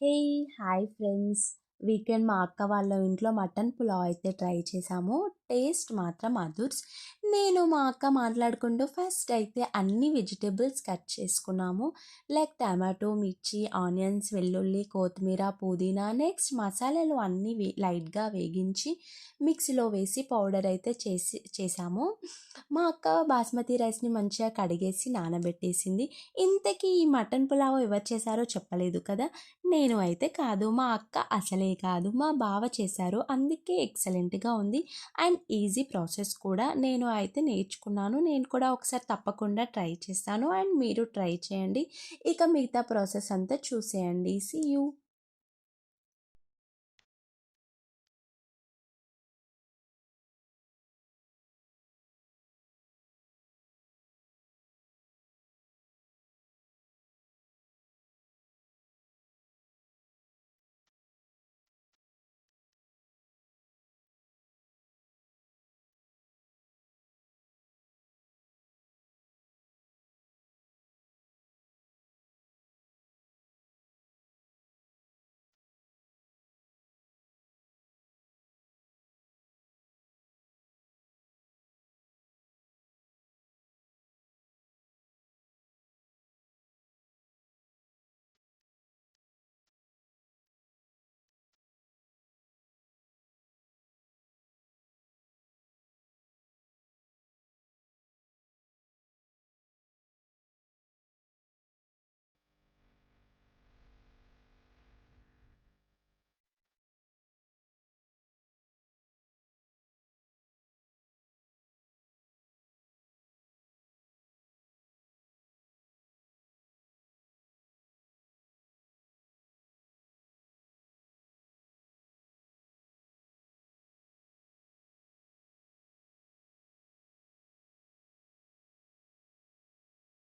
Hey hi friends weekend మా అక్క వాళ్ళ ఇంట్లో మటన్ పులావ్ అయితే ట్రై చేసాము. టేస్ట్ మాత్రం అదుర్స్. నేను మా అక్క మాట్లాడుకుంటూ ఫస్ట్ అయితే అన్ని వెజిటేబుల్స్ కట్ చేసుకున్నాము. లైక్ టమాటో మిర్చి ఆనియన్స్ వెల్లుల్లి కొత్తిమీర పుదీనా నెక్స్ట్ మసాలాలు అన్నీ వే లైట్గా వేగించి మిక్సీలో వేసి పౌడర్ అయితే చేసి చేసాము. మా అక్క బాస్మతి రైస్ని మంచిగా కడిగేసి నానబెట్టేసింది. ఇంతకీ ఈ మటన్ పులావ్ ఎవరు చేశారో చెప్పలేదు కదా? నేను అయితే కాదు. మా అక్క అసలే కాదు. మా బావ చేశారు. అందుకే ఎక్సలెంట్గా ఉంది. అండ్ అండ్ ఈజీ ప్రాసెస్ కూడా నేను అయితే నేర్చుకున్నాను. నేను కూడా ఒకసారి తప్పకుండా ట్రై చేస్తాను. అండ్ మీరు ట్రై చేయండి. ఇక మిగతా ప్రాసెస్ అంతా చూసేయండి. See you